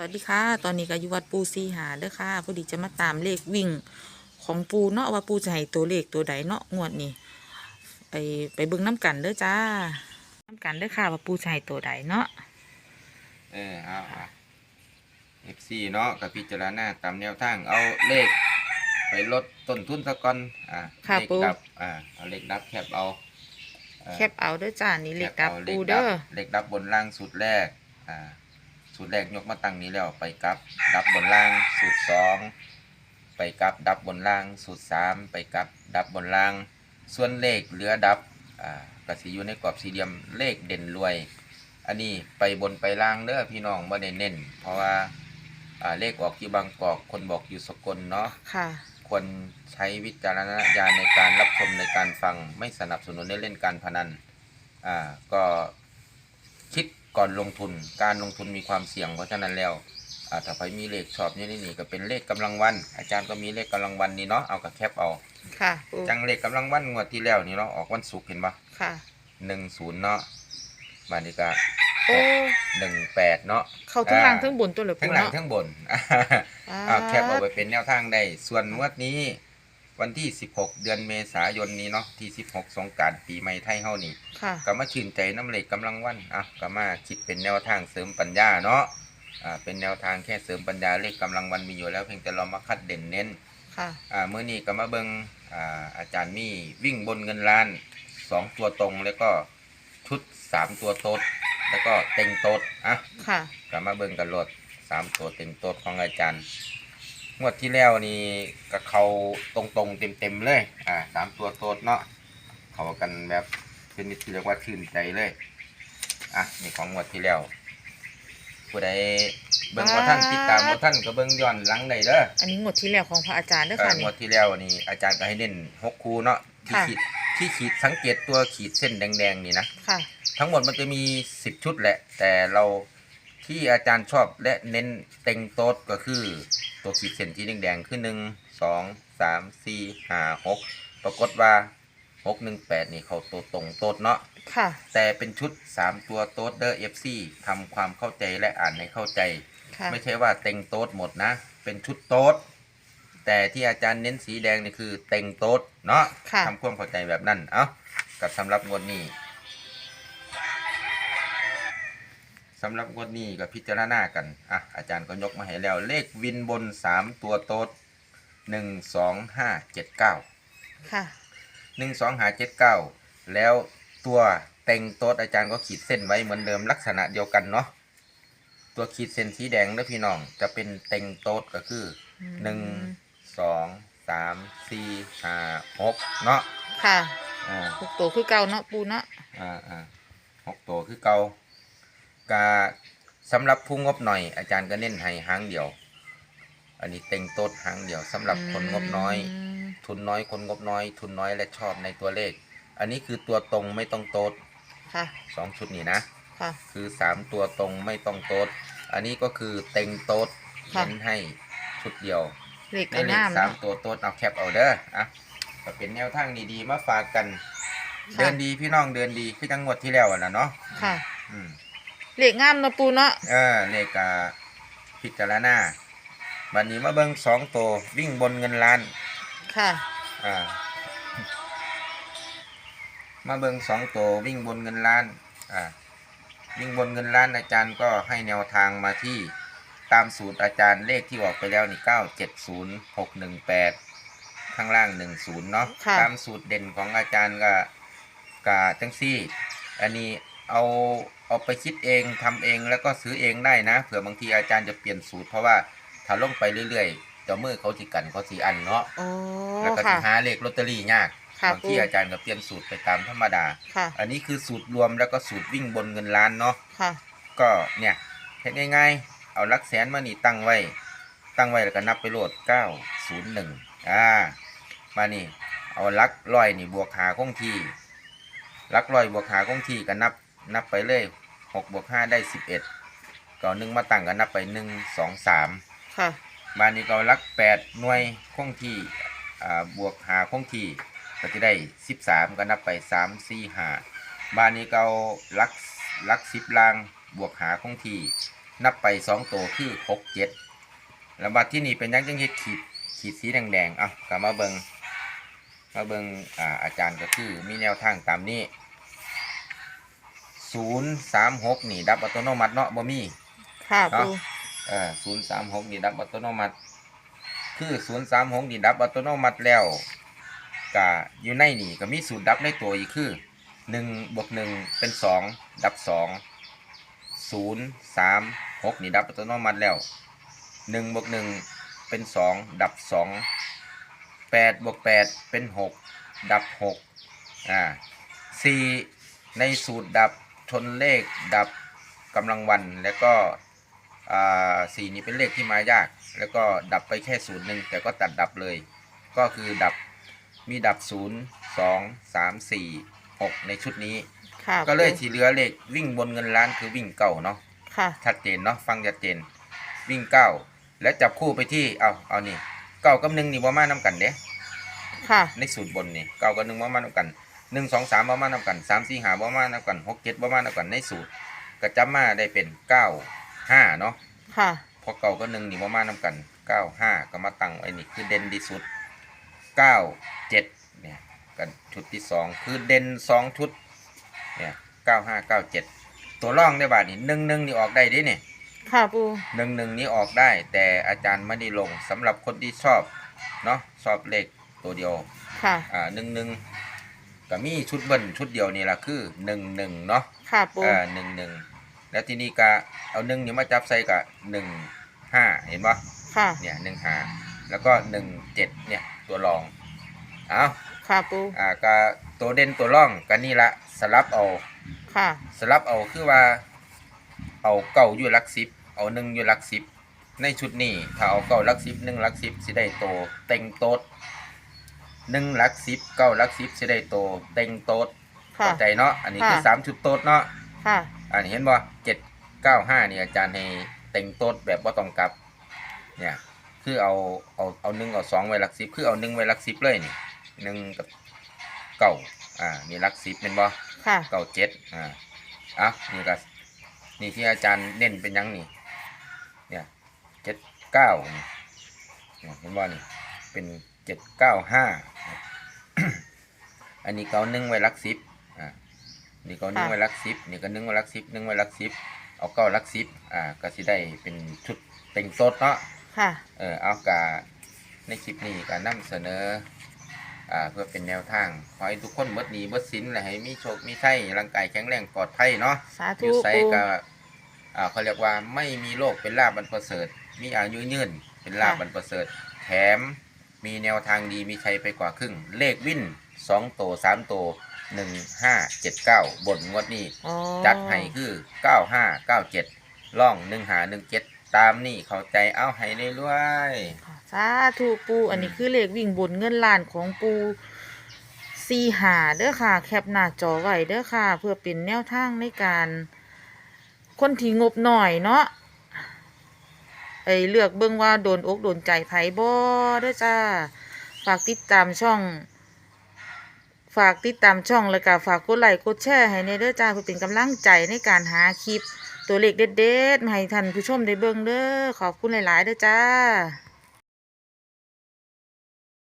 วัสดีค่ะ ตอนนี้ก็อยู่วัดปูซีหาเด้อค่ะพอดีจะมาตามเลขวิ่งของปูเนาะว่าปูจะให้ตัวเลขตัวใดเนาะงวดนี้ไปไปเบิ่งน้ำกันเด้อจ้าน้ำกันเด้อค่ะว่าปูจะให้ตัวใดเนาะเออเอาเอฟซีเนาะกับพิจารณาตามแนวทางเอาเลข ไปลดต้นทุนสะก่อนอ่าค่ะเลขปูดับอ่าเอาเลขดับแคบเอาอ่าแคปเอาเด้อจ้านี่เลขดับแคอาปูลขเด้อเลขดับบนล่างสูตรแรกอ่า สูตรแรกยกมาตั้งนี้แล้วไปกลับ ดับบนล่าง สูตรสองไปกลับ ดับบนล่าง สูตรสามไปกลับ ดับบนล่าง ส่วนเลขเหลือดับอ่ากสิอยู่ในกรอบสี่เหลี่ยมเลขเด่นรวย อันนี้ไปบนไปล่างเด้อพี่น้องบ่ได้เน้น เพราะว่าอ่าเลขออกที่บางกอกคนบอกอยู่สกลเนาะ ค่ะ ควรใช้วิจารณญาณในการรับชมในการฟังไม่สนับสนุนให้เล่นการพนัน อ่า ก็คิด ก่อนลงทุน การลงทุนมีความเสี่ยงเพราะฉะนั้นแล้วอ่าถ้าใครมีเลขชอบนี่นี่ก็เป็นเลขกำลังวัน อาจารย์ก็มีเลขกำลังวันนี่เนาะเอากับแคปเอาค่ะปูจังเลขกำลังวันงวดที่แล้วนี่เนาะออกวันศุกร์เห็นปะค่ะหนึ่งศูนย์เนาะบานิกาโอ้หนึ่งแปดเนาะเข้าทั้งล่างทั้งบนตัวเลยปูทั้งหลังเนาะทั้งบนอ่าอ่าแคปเอาไปเป็นแนวทางได้ส่วนงวดนี้ วันที่ 16 เดือนเมษายนนี้เนาะที่ 16 สงกรารปีใหม่ไทยเฮานี่ค่ะ ก็มาชื่นใจน้ำเหล็กกำลังวันอะก็มาคิดเป็นแนวทางเสริมปัญญาเนาะอ่าเป็นแนวทางแค่เสริมปัญญาเลขกำลังวันมีอยู่แล้วเพียงแต่เรามาคัดเด่นเน้น ค่ะ อ่าเมื่อนี้ก็มาเบิงอ่าอาจารย์มีวิ่งบนเงินล้านสองตัวตรงแล้วก็ชุดสามตัวโต๊ดแล้วก็เต็งโต๊ดอะค่ะกลับมาเบิ่งกันโลดสามตัวเต็มตัวของอาจารย์ งวดที่แล้วนี่ก็เขาตรงๆเต็มๆเลย อ่าสามตัวโตดเนาะเขากันแบบเป็นที่เรียกว่าชื่นใจเลย อะนี่ของงวดที่แล้วผู้ใดเบิ่งว่าท่านติดตามว่าท่านก็เบิ่งย้อนหลังได้เด้ออันนี้งวดที่แล้วของพระอาจารย์เด้อเอค่ะองนี่วดที่แล้วนี่อาจารย์ก็ให้เน้นหกคูเนาะที่ค่ะขีดที่ขีดสังเกตตัวขีดเส้นแดงๆนี่นะค่ะทั้งหมดมันจะมีสิบชุดแหละ แต่เราที่อาจารย์ชอบและเน้นเต็งโต๊ดก็คือ ตัวขีดเส้นที่แดงๆคือหนึ่งสองสามสี่ห้าหกปรากฏว่าหกหนึ่งแปดนี่เขาตัวตรงโต๊ดเนาะค่ะ แต่เป็นชุดสามตัวโต๊ดเดอร์เอฟซีทำความเข้าใจและอ่านให้เข้าใจ ค่ะ ไม่ใช่ว่าเต็งโต๊ดหมดนะ เป็นชุดโต๊ดแต่ที่อาจารย์เน้นสีแดงนี่คือเต็งโต๊ดเนาะค่ะ ทำความเข้าใจแบบนั้นเอ้ากับสำหรับงวดนี้ สำหรับงวดนี้กับพิจารณากัน อะ อาจารย์ก็ยกมาให้แล้ว เลขวินบนสามตัวโต๊ดหนึ่งสองห้าเจ็ดเก้าค่ะหนึ่งสองห้าเจ็ดเก้าแล้วตัวเต็งโต๊ดอาจารย์ก็ขีดเส้นไว้เหมือนเดิมลักษณะเดียวกันเนาะ ตัวขีดเส้นสีแดงนะพี่น้อง จะเป็นเต็งโต๊ดก็คือ หนึ่ง สอง สาม สี่ ห้า หกเนาะ ค่ะอ่า หกตัวคือเก่าเนาะปูเนาะ อ่าอ่าหกตัวคือเกา กาสำหรับผู้งบหน่อย อาจารย์ก็เน้นให้หางเดียว อันนี้เต็งโต๊ดหางเดียวสำหรับคนงบน้อยมทุนน้อยคนงบน้อย ทุนน้อยและชอบในตัวเลข อันนี้คือตัวตรงไม่ต้องโต๊ดค่ะสองชุดนี้นะค่ะคือสามตัวตรงไม่ต้องโต๊ดอันนี้ก็คือเต็งโต๊ดค่ะเน้นให้ชุดเดียวเลขในก็เลขงามสามเนาะตัวโต๊ดเอาแคปเอาเด้ออะก็เป็นแนวทางดีๆมาฝากกันค่ะเดินดีพี่น้องเดินดีคือจังหวัดที่แล้วอะนะเนาะค่ะ อืม เลขงามเนาะปูเนาะเออเลขอ่าพิจารณาบัดนี้มาเบิ่งสองตัววิ่งบนเงินล้าน ค่ะ อ่า มาเบิ่งสองตัววิ่งบนเงินล้าน อ่า วิ่งบนเงินล้านอาจารย์ก็ให้แนวทางมาที่ตามสูตรอาจารย์เลขที่ออกไปแล้วนี่เก้าเจ็ดศูนย์หกหนึ่งแปดข้างล่างหนึ่งศูนย์เนาะค่ะ ตามสูตรเด่นของอาจารย์ก็กาจังซี่ อันนี้ เอาเอาไปคิดเองทำเองแล้วก็ซื้อเองได้นะเผื่อบางทีอาจารย์จะเปลี่ยนสูตรเพราะว่าถ้าลงไปเรื่อยๆเจ้ามือเขาสิกันเขาสีอันเนาะโอ้แล้วก็ค่ะสิหาเลขลอตเตอรี่ยากค่ะบางที่ปู่อาจารย์ก็เปลี่ยนสูตรไปตามธรรมดาค่ะอันนี้คือสูตรรวมแล้วก็สูตรวิ่งบนเงินล้านเนาะค่ะก็เนี่ยเฮ็ดง่ายๆเอาหลักแสนมานี่ตั้งไว้ ตั้งไว้แล้วก็นับไปโหลด901อ่ามานี่เอาหลักร้อยนี่บวกหาคงที่หลักร้อยบวกหาคงที่ก็นับ นับไปเลย6บวก5ได้11ก็หนึ่งมาตั้งก็นับไป1 2 3ค่ะมานี่ก็หลัก8หน่วยคงที่อ่าบวกหาคงที่ก็จะได้13ก็นับไป3 4 5บ้านนี้ก็เอาหลักหลัก10ลางบวกหาคงที่นับไปสองตัวคือหกเจ็ดแล้วบัดที่นี่เป็นยังจังเฮ็ดขีดขีดสีแดงๆเอะกลับมาเบิงมาเบิงอ่าอาจารย์ก็คือมีแนวทางตามนี้ ศูนย์สามหกนี่ดับอัตโนมัติเนาะบ่มีค่ะปู เออศูนย์สามหกนี่ดับอัตโนมัติ คือศูนย์สามหกนี่ดับอัตโนมัติแล้วก็อยู่ในนี่ก็มีสูตรดับในตัวอีกคือหนึ่งบวกหนึ่งเป็นสองดับสองศูนย์สามหกนี่ดับอัตโนมัติแล้วหนึ่งบวกหนึ่งเป็นสองดับสองแปดบวกแปดเป็นหกดับหกอ่าสี่ในสูตรดับ ชนเลขดับกำลังวัน แล้วก็อ่าสี่นี้เป็นเลขที่มายาก แล้วก็ดับไปแค่ศูนย์หนึ่งแต่ก็ตัดดับเลย ก็คือดับมีดับศูนย์สองสามสี่หกในชุดนี้ ค่ะก็เลยปูที่เหลือเลขวิ่งบนเงินล้านคือวิ่งเก้าเนาะค่ะชัดเจนเนาะฟังชัดเจนวิ่งเก้าแล้วจับคู่ไปที่เอาเอานี่เก้ากับหนึ่งนี่ว่ามาน้ากันเด้ค่ะ ในสูตรบนนี่เก้ากับหนึ่งว่ามาน้ากัน หนึ่งสองสามว่ามาน้ากันสามสี่หาว่ามาน้ากันหกเจ็ดว่ามาน้ากันในสูตรก็จำมาได้เป็นเก้าห้าเนาะค่ะพอเก่าก็หนึ่งนี่ว่ามานำกันเก้าห้าก็มาตั้งไว้นี่คือเด่นที่สุดเก้าเจ็ดเนี่ยกันชุดที่สองคือเด่นสองชุดเนี่ยเก้าห้าเก้าเจ็ดตัวร่องได้บาทนี่หนึ่งหนึ่งนี่ออกได้เดิเนี่ยค่ะปูหนึ่งหนึ่งนี่ออกได้ แต่อาจารย์ไม่ได้ลงสำหรับคนที่ชอบเนาะชอบเลขตัวเดียวค่ะอ่าหนึ่งหนึ่ง ก็มีชุดเบิ้ลชุดเดียวนี่แหละคือหนึ่งหนึ่งเนาะค่ะปูเออหนึ่งหนึ่งแล้วทีนี้ก็เอาหนึ่งนี่มาจับใส่กับหนึ่งห้าเห็นปะค่ะ เนี่ยหนึ่งห้าแล้วก็หนึ่งเจ็ดเนี่ยตัวรองเอาค่ะปูอ่าก็ตัวเด่นตัวร่องกันนี่ละสลับเอา ค่ะ สลับเอาคือว่า เอาเก่าอยู่หลักสิบเอาหนึ่งอยู่หลักสิบในชุดนี้ถ้าเอาเก่าหลักสิบหนึ่งหลักสิบสิได้โตเต็งโต๊ด หนึ่งหลักสิบเก้าหลักสิบสิได้โตเต็งโต๊ดค่ะ เข้าใจเนาะอันนี้คือค่ะ สามชุดโต๊ดเนาะค่ะ อันนี้เห็นบ่เจ็ดเก้าห้านี่อาจารย์ให้เต็งโต๊ดแบบว่าต้องกลับ เนี่ย คือเอาเอาเอาหนึ่งเอาสองไว้หลักสิบคือเอาหนึ่งไว้หลักสิบเลยนี่หนึ่งกับเก้าอ่านี่หลักสิบเป็นบ่ ค่ะ เก้าเจ็ดอ่าอะนี่ก็นี่ที่อาจารย์เน้นเป็นหยังนี่ เนี่ยเจ็ดเก้านี่เนี่ยเห็นบ่นี่ เป็น เจ็ดเก้าห้าอันนี้เก้าหนึ่งไว้หลักสิบอ่านี่ก็นึ่งค่ะไว้หลักสิบนี่ก็นึ่งไว้หลักสิบนึ่งไว้หลักสิบเอาเก้าหลักสิบอ่าก็สิได้เป็นชุดเต็งโต๊ดเนาะค่ะเออเอากาในคลิปนี้ก็นำเสนออ่าเพื่อเป็นแนวทางขอให้ทุกคนเบิดหนีเบิดสินและให้มีโชคมีชัยร่างกายแข็งแรงปลอดภัยเนาะสาอธุยู่ไสปูก็อ่าเขาเรียกว่าไม่มีโรคเป็นลาบอันประเสริฐ มีอายุยืนเป็นลาบอันประเสริฐ แถม มีแนวทางดีมีชัยไปกว่าครึ่ง เลขวินสองโตสามโตหนึ่งห้าเจ็ดเก้าบนงวดนี้ อ๋อจัดให้คือเก้าห้าเก้าเจ็ดล่องหนึ่งหาหนึ่งเจ็ดตามนี่เข้าใจเอาให้เรื่อยๆสาธุปูอันนี้คือเลขวิ่งบนเงินล้านของปูซีหาเด้อค่ะ แคปหน้าจอไว้เด้อค่ะ เพื่อเป็นแนวทางในการ คนที่งบหน่อยเนาะ ไอเลือกเบิ่งว่าโดนอกโดนใจไผบ่เด้อจ้า ฝากติดตามช่อง ฝากติดตามช่องแล้วก็ฝากกดไลค์กดแชร์ให้ในเด้อจ้าเพื่อเป็นกำลังใจในการหาคลิป ตัวเลขเด็ดๆมาให้ท่านผู้ชมได้เบิ่งเด้อขอบคุณหลายๆเด้อจ้า